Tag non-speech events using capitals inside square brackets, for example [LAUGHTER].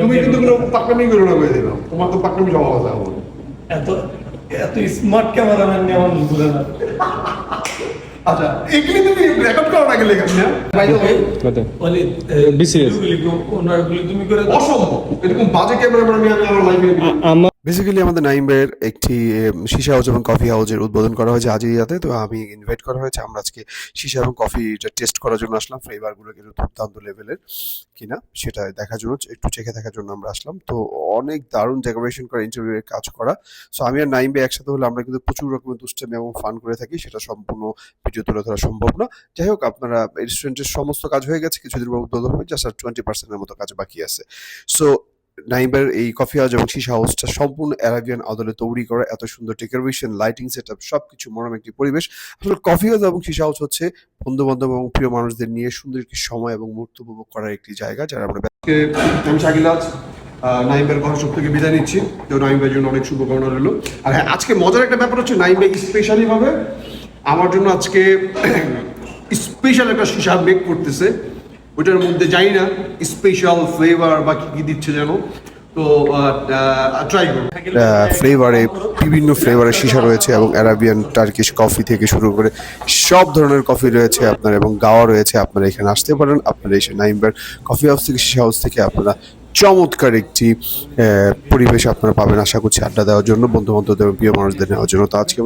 তুমি কিন্তু কোনো পাকনামি করো না বুঝে তোমার তো পাকনামি সব আছে এত এত স্মার্ট ক্যামেরাম্যান আমার বুঝে না আচ্ছা এগুলি তুমি রেকর্ড করো না গেলে এখানে বাই দ্য ওয়ে বলি তুমি করে দাও অসম্ভব। এরকম বাজে ক্যামেরাম্যান আমি আমি আমার লাইফে আমার বেসিক্যালি আমাদের নাইম ভাইয়ের একটি সিসা হাউস এবং কফি হাউসের উদ্বোধন করা হয়েছে আজিরিয়াতে তো আমি ইনভাইট করা হয়েছে। আমরা আজকে সিসা এবং কফিটা টেস্ট করার জন্য আসলাম। ফ্লেভারগুলো কিন্তু দুর্দান্ত লেভেলের কিনা সেটা দেখার জন্য। একটু চেখে দেখার জন্য আমরা আসলাম। তো অনেক দারুণ ডেকোরেশন করা ইন্টারভিউয়ের কাজ করা। সো আমি আর নাইম ভাই একসাথে হলে আমরা কিন্তু প্রচুর রকমের দুষ্টামি এবং ফান করে থাকি। সেটা সম্পূর্ণ ভিডিও তুলে ধরা সম্ভব না। যাই হোক, আপনারা রেস্টুরেন্টের সমস্ত কাজ হয়ে গেছে। কিছুদিন পর উদ্বোধন হবে। জাস্ট টোয়েন্টি পার্সেন্টের মতো কাজ বাকি আছে। সো নাইবার, এই কফি হাউস এবং সিসা হাউসটা সম্পূর্ণ অ্যারাবিয়ান আদলে তৈরি করা এত সুন্দর ডেকোরেশন, লাইটিং সেট আপ সবকিছু মনোরম একটি পরিবেশ। আসলে কফি হাউস এবং সিসা হাউস হচ্ছে বন্ধু বান্ধব এবং প্রিয় মানুষদের নিয়ে সুন্দর একটি সময় এবং মুহূর্ত উপভোগ করার একটি জায়গা যারা আমরা আমি শাকিল আজ নাইমের কথা সব থেকে বিদায় নিচ্ছি। তো নাইম ভাইয়ের জন্য অনেক শুভকামনা রইল। আর হ্যাঁ আজকে মজার একটা ব্যাপার হচ্ছে নাইম ভাই স্পেশালি ভাবে আমার জন্য আজকে [CLEARS THROAT] স্পেশাল একটা সিসা মেক করতেছে। ওইটার মধ্যে জানি না স্পেশাল ফ্লেভার বা কি কি দিচ্ছে যেন তো ট্রাই ফ্লেভারে বিভিন্ন ফ্লেভারের সীসা রয়েছে এবং অ্যারাবিয়ান টার্কিশ কফি থেকে শুরু করে সব ধরনের কফি রয়েছে আপনার এবং গাওয়া রয়েছে, আপনারা এখানে আসতে পারেন। আপনারা এসে নাইমবার কফি হাউস থেকে, সীসা হাউস থেকে আপনারা চমৎকার একটি পরিবেশ আপনারা পাবেন। আশা করছি আড্ডা দেওয়ার জন্য বন্ধু বান্ধবদের প্রিয় মানুষদের নেওয়ার জন্য। তো আজকে